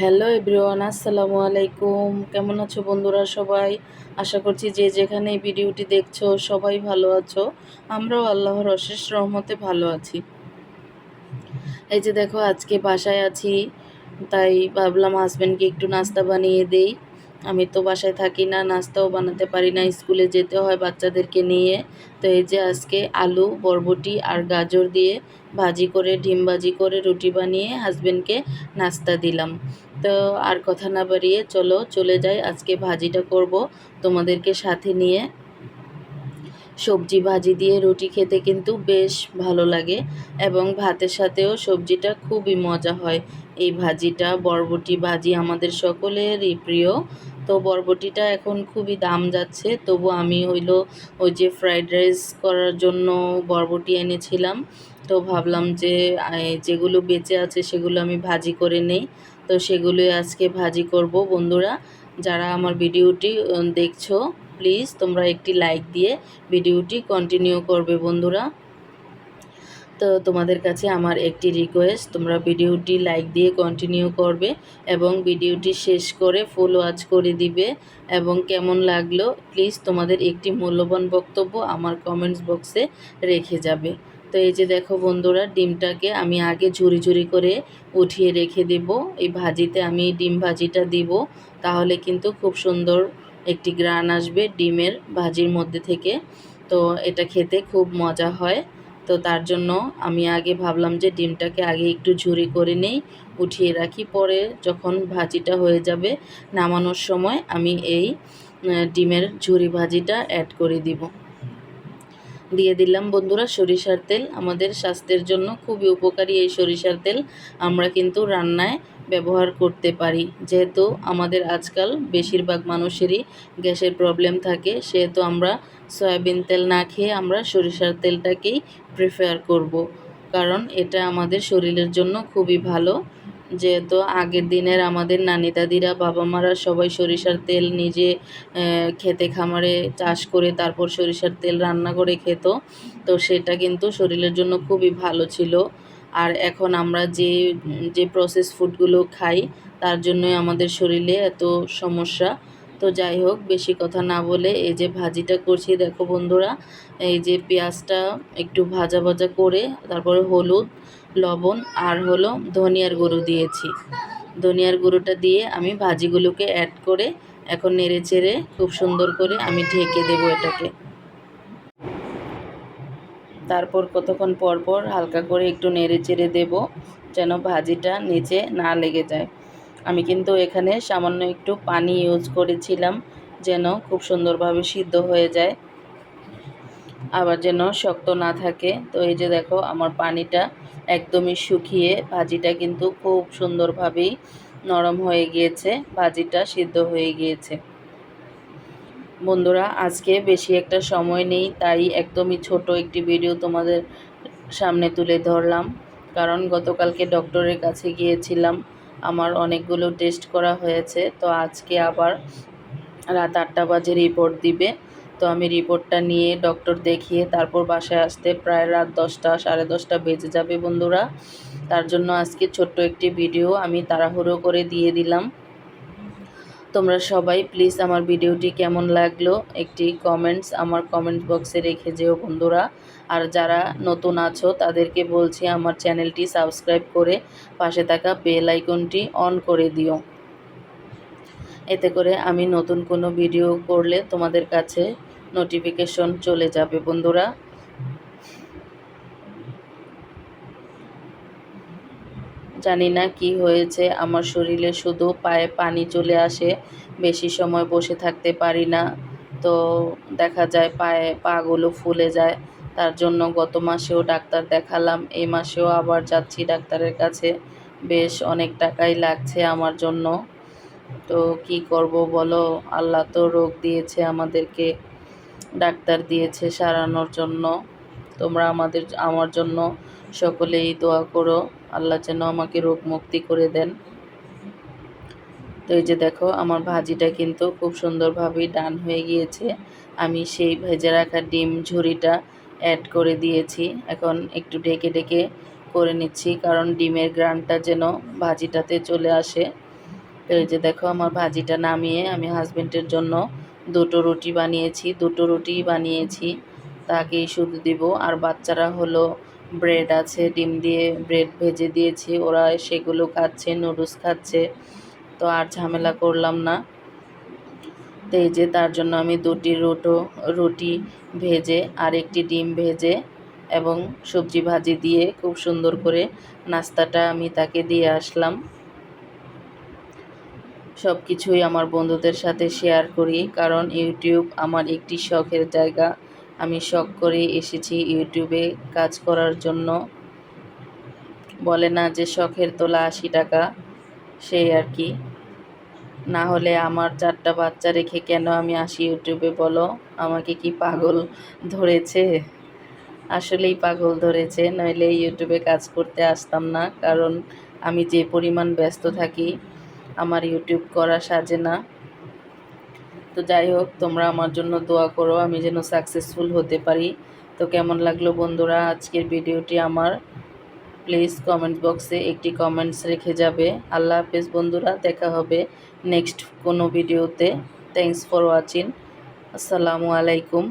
Hello everyone আসসালামু আলাইকুম। কেমন আছো বন্ধুরা সবাই? আশা করছি যে যেখানে এই ভিডিওটি দেখছ সবাই ভালো আছো। আমরাও আল্লাহর অশেষ রহমতে ভালো আছি। এই যে দেখো, আজকে বাসায় আছি, তাই ভাবলাম হাজব্যান্ডকে একটু নাস্তা বানিয়ে দেই। আমি তো বাসায় থাকি না, নাস্তাও বানাতে পারি না, স্কুলে যেতে হয় বাচ্চাদেরকে নিয়ে। তো এই যে আজকে আলু, বরবটি আর গাজর দিয়ে ভাজি করে, ডিম ভাজি করে, রুটি বানিয়ে হাজব্যান্ডকে নাস্তা দিলাম। তো আর কথা না বাড়িয়ে চলো, চলে যাই, আজকে ভাজিটা করব তোমাদেরকে সাথে নিয়ে। সবজি ভাজি দিয়ে রুটি খেতে কিন্তু বেশ ভালো লাগে এবং ভাতের সাথেও সবজিটা খুবই মজা হয়। এই ভাজিটা, বরবটি ভাজি আমাদের সকলেরই প্রিয়। তো বরবটিটা এখন খুবই দাম যাচ্ছে। তবু আমি হইল ওই যে ফ্রাইড রাইস করার জন্য বরবটি এনেছিলাম। তো ভাবলাম যে যেগুলো বেঁচে আছে সেগুলো আমি ভাজি করে নেই। তো সেগুলোই আজকে ভাজি করব বন্ধুরা। যারা আমার ভিডিওটি দেখছ প্লিজ তোমরা একটি লাইক দিয়ে ভিডিওটি কন্টিনিউ করবে বন্ধুরা। তো তোমাদের কাছে আমার একটি রিকোয়েস্ট তোমরা ভিডিওটি লাইক দিয়ে কন্টিনিউ করবে এবং ভিডিওটি শেষ করে ফুল ওয়াচ করে দিবে এবং কেমন লাগল প্লিজ তোমাদের একটি মূল্যবান বক্তব্য আমার কমেন্টস বক্সে রেখে যাবে। তো এই যে দেখো বন্ধুরা, ডিমটাকে আমি আগে ঝুরি ঝুরি করে উঠিয়ে রেখে দেব, এই ভাজিতে আমি ডিম ভাজিটা দিব, তাহলে কিন্তু খুব সুন্দর একটি গ্রান আসবে ডিমের ভাজির মধ্যে থেকে। তো এটা খেতে খুব মজা হয়। তো তার জন্য আমি আগে ভাবলাম যে ডিমটাকে আগে একটু ঝুরি করে নেই, উঠিয়ে রাখি। পরে যখন ভাজিটা হয়ে যাবে নামানোর সময় আমি এই ডিমের ঝুরি ভাজিটা অ্যাড করে দিব। দিয়ে দিলাম। বন্ধুরা, সরিষার তেল আমাদের স্বাস্থ্যের জন্য খুবই উপকারী এই সরিষার তেল। আমরা কিন্তু রান্নায় ব্যবহার করতে পারি। যেহেতু আমাদের আজকাল বেশিরভাগ মানুষেরই গ্যাসের প্রবলেম থাকে, সেহেতু আমরা সয়াবিন তেল না খেয়ে আমরা সরিষার তেলটাকেই প্রেফার করব। কারণ এটা আমাদের শরীরের জন্য খুবই ভালো। যেহেতু আগের দিনের আমাদের নানি দাদিরা বাবা মারা সবাই সরিষার তেল নিজে খেতে খামারে চাষ করে তারপর সরিষার তেল রান্না করে খেত। তো সেটা কিন্তু শরীরের জন্য খুবই ভালো ছিল। আর এখন আমরা যে যে প্রসেস ফুডগুলো খাই, তার জন্যই আমাদের শরীরে এত সমস্যা। তো যাই হোক, বেশি কথা না বলে এই যে ভাজিটা করছি, দেখো বন্ধুরা, এই যে পেঁয়াজটা একটু ভাজা ভাজা করে, তারপরে হলুদ লবণ আর হলো ধনিয়ার গুঁড়ো দিয়েছি। ধনিয়ার গুঁড়োটা দিয়ে আমি ভাজিগুলোকে অ্যাড করে এখন নেড়ে চেড়ে খুব সুন্দর করে আমি ঢেকে দেবো এটাকে। তারপর কতক্ষণ পর পর হালকা করে একটু নেড়ে চেড়ে দেবো যেন ভাজিটা নিচে না লেগে যায়। আমি কিন্তু এখানে সামান্য একটু পানি ইউজ করেছিলাম যেন খুব সুন্দরভাবে সিদ্ধ হয়ে যায়। আবার যেন শক্ত না থাকে। তো এই যে দেখো, আমার পানিটা একদমই শুকিয়ে ভাজিটা কিন্তু খুব সুন্দরভাবেই নরম হয়ে গিয়েছে, ভাজিটা সিদ্ধ হয়ে গিয়েছে। বন্ধুরা, আজকে বেশি একটা সময় নেই, তাই একদমই ছোট একটি ভিডিও তোমাদের সামনে তুলে ধরলাম। কারণ গতকালকে ডক্টরের কাছে গিয়েছিলাম, আমার অনেকগুলো টেস্ট করা হয়েছে, তো আজকে আবার রাত আটটা বাজে রিপোর্ট দিবে। তো আমি রিপোর্টটা নিয়ে ডক্টর দেখিয়ে তারপর বাসায় আসতে প্রায় রাত দশটা, সাড়ে দশটা বেজে যাবে বন্ধুরা। তার জন্য আজকে ছোট্ট একটি ভিডিও আমি তাড়াহুড়ো করে দিয়ে দিলাম। তোমরা সবাই প্লিজ আমার ভিডিওটি কেমন লাগল একটি কমেন্টস আমার কমেন্ট বক্সে রেখে যেও বন্ধুরা। আর যারা নতুন আছো তাদেরকে বলছি আমার চ্যানেলটি সাবস্ক্রাইব করে পাশে থাকা বেল আইকনটি অন করে দিও। এতে করে আমি নতুন কোনো ভিডিও করলে তোমাদের কাছে নোটিফিকেশন চলে যাবে বন্ধুরা। জানি না কি হয়েছে, আমার শরীরে শুধু পায়ে পানি চলে আসে, বেশি সময় বসে থাকতে পারি না। তো দেখা যায় পায়ে পাগুলো ফুলে যায়, তার জন্য গত মাসেও ডাক্তার দেখালাম, এই মাসেও আবার যাচ্ছি ডাক্তারের কাছে। বেশ অনেক টাকাই লাগছে আমার জন্য। তো কি করব বলো? আল্লাহ তো রোগ দিয়েছে আমাদেরকে, ডাক্তার দিয়েছে সারানোর জন্য। তোমরা আমাদের, আমার জন্য সকলেই দোয়া করো। আল্লাহ যেন আমাকে রোগ মুক্তি করে দেন। তো এই যে দেখো, আমার ভাজিটা কিন্তু খুব সুন্দরভাবেই ডান হয়ে গিয়েছে। আমি সেই ভেজে রাখা ডিম ঝুড়িটা অ্যাড করে দিয়েছি। এখন একটু ঢেকে ঢেকে করে নিচ্ছি, কারণ ডিমের গ্রানটা যেন ভাজিটাতে চলে আসে। তো এই যে দেখো আমার ভাজিটা নামিয়ে আমি হাজবেন্ডের জন্য দুটো রুটি বানিয়েছি, দুটো রুটি বানিয়েছি। তাকেই শুধু দিব। আর বাচ্চারা হলো ব্রেড আছে, ডিম দিয়ে ব্রেড ভেজে দিয়েছি। ওরা সেগুলো খাচ্ছে নুডলস খাচ্ছে। তো আর ঝামেলা করলাম না। তো এই যে তার জন্য আমি দুটি রুটো, রুটি ভেজে আর একটি ডিম ভেজে এবং সবজি ভাজি দিয়ে খুব সুন্দর করে নাস্তাটা আমি তাকে দিয়ে আসলাম। সব কিছুই আমার বন্ধুদের সাথে শেয়ার করি, কারণ ইউটিউব আমার একটি শখের জায়গা। আমি শখ করে এসেছি ইউটিউবে কাজ করার জন্য। বলে না যে শখের তোলা আশি টাকা, সেই আর কি। না হলে আমার চারটা বাচ্চা রেখে কেন আমি আসি ইউটিউবে বলো? আমাকে কি পাগল ধরেছে? আসলেই পাগল ধরেছে, নইলে ইউটিউবে কাজ করতে আসতাম না, কারণ আমি যে পরিমাণ ব্যস্ত থাকি আমার ইউটিউব করা সাজে না। তো যাই হোক, তোমরা আমার জন্য দোয়া করো, আমি যেন সাকসেসফুল হতে পারি। তো কেমন লাগল বন্ধুরা আজকের ভিডিওটি আমার? প্লিজ কমেন্ট বক্সে একটি কমেন্টস রেখে যাবে। আল্লাহ হাফেজ বন্ধুরা, দেখা হবে নেক্সট কোনো ভিডিওতে। থ্যাংকস ফর ওয়াচিং আসসালামু আলাইকুম।